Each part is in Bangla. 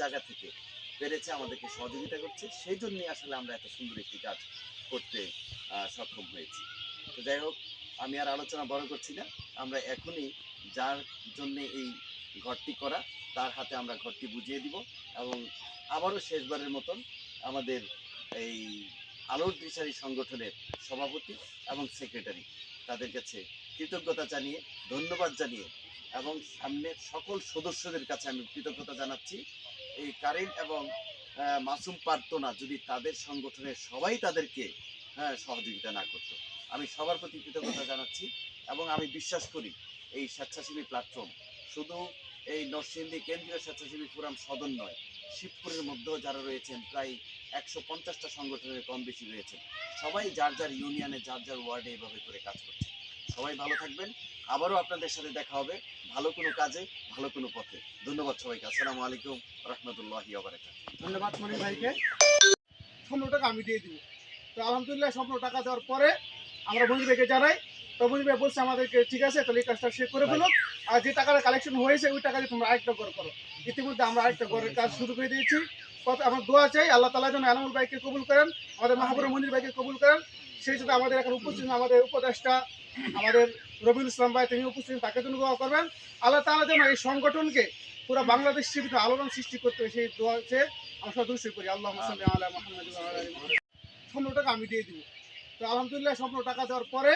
জায়গা থেকে পেরেছে আমাদেরকে সহযোগিতা করছে। সেই জন্যই আসলে আমরা এত সুন্দর একটি কাজ করতে সক্ষম হয়েছি। তো যাই হোক, আমি আর আলোচনা বড় করছি না। আমরা এখনই যার জন্য এই ঘরটি করা, তার হাতে আমরা ঘরটি বুঝিয়ে দিব এবং আবারও শেষবারের মতন আমাদের এই আলোর দিশারি সংগঠনের সভাপতি এবং সেক্রেটারি তাদের কাছে কৃতজ্ঞতা জানিয়ে, ধন্যবাদ জানিয়ে এবং সামনের সকল সদস্যদের কাছে আমি কৃতজ্ঞতা জানাচ্ছি। এই কারিম এবং মাসুম পারতো না যদি তাদের সংগঠনের সবাই তাদেরকে হ্যাঁ, সহযোগিতা না করতো। আমি সবার প্রতি কৃতজ্ঞতা জানাচ্ছি এবং আমি বিশ্বাস করি এই স্বেচ্ছাসেবী প্ল্যাটফর্ম শুধু এই নরসিংদী কেন্দ্রীয় স্বেচ্ছাসেবী ফোরাম সদন নয় শিবপুরের মধ্যেও যারা রয়েছেন প্রায় একশো পঞ্চাশটা সংগঠনের কম বেশি রয়েছেন। সবাই যার যার ইউনিয়নে যার যার ওয়ার্ডে এভাবে করে কাজ করছে। সবাই ভালো থাকবেন। আবারও আপনাদের সাথে দেখা হবে ভালো কোনো কাজে ভালো কোনো পথে। ধন্যবাদ সবাইকে। আসসালামু আলাইকুম রহমতুল্লাহি ধন্যবাদ মনির ভাইকে। সম্পূর্ণ টাকা আমি দিয়ে দিব। তো আলহামদুলিল্লাহ সম্পূর্ণ টাকা দেওয়ার পরে আমরা মনির ভাইকে জানাই। তো মনির ভাই বলছে আমাদেরকে ঠিক আছে তাহলে এই কাজটা সে করে ফেলো আর যে টাকাটা কালেকশন হয়েছে ওই টাকা দিয়ে তোমরা আরেকটা ঘর করো। ইতিমধ্যে আমরা আরেকটা ঘরের কাজ শুরু করে দিয়েছি। কত আমার দোয়া চাই আল্লাহ তালা যেন আলমুল ভাইকে কবুল করেন আমাদের মাহাবুর মনির ভাইকে কবুল করেন। সেই জন্য আমাদের এখন উপস্থিত আমাদের উপদেষ্টা, আমাদের রবিউল ইসলাম ভাই, তিনি উপস্থিত তাকে জন্য দোয়া করবেন। আল্লাহ তালা যেন এই সংগঠনকে পুরো বাংলাদেশ ভিতরে আলোড়ন সৃষ্টি করতে হবে সেই দোয়া হচ্ছে আমরা দুশো করি আল্লাহ আলা মোহাম্মদ। সম্পূর্ণ টাকা আমি দিয়ে দিব। তো আলহামদুলিল্লাহ সম্পূর্ণ টাকা দেওয়ার পরে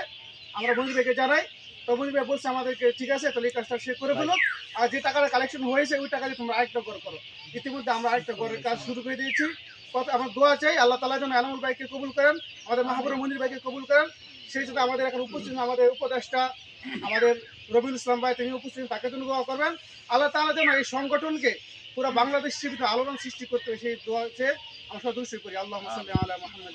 আমরা ভাইকে জানাই, তো মনির ভাই বলছে আমাদেরকে ঠিক আছে, তাহলে এই কাজটা সে করে ফেলো আর যে টাকাটা কালেকশন হয়েছে, ওই টাকা দিয়ে তোমরা আরেকটা ঘর করো। ইতিমধ্যে আমরা আরেকটা ঘরের কাজ শুরু করে দিয়েছি। আমার দোয়া চাই, আল্লাহ তালা যেন আলমুল ভাইকে কবুল করেন, আমাদের মাহবুর মন্দির ভাইকে কবুল করেন। সেই জন্য আমাদের এখন উপস্থিত আমাদের উপদেষ্টা, আমাদের রবিউল ইসলাম ভাই, তিনি উপস্থিত তাকে জন্য দোয়া করবেন। আল্লাহ তালা যেন এই সংগঠনকে পুরো বাংলাদেশ সীমিত আলোড়ন সৃষ্টি করতে সেই দোয়া চেয়ে আমরা সদস্য করি। আল্লাহ আল্লাহ মোহাম্মদ।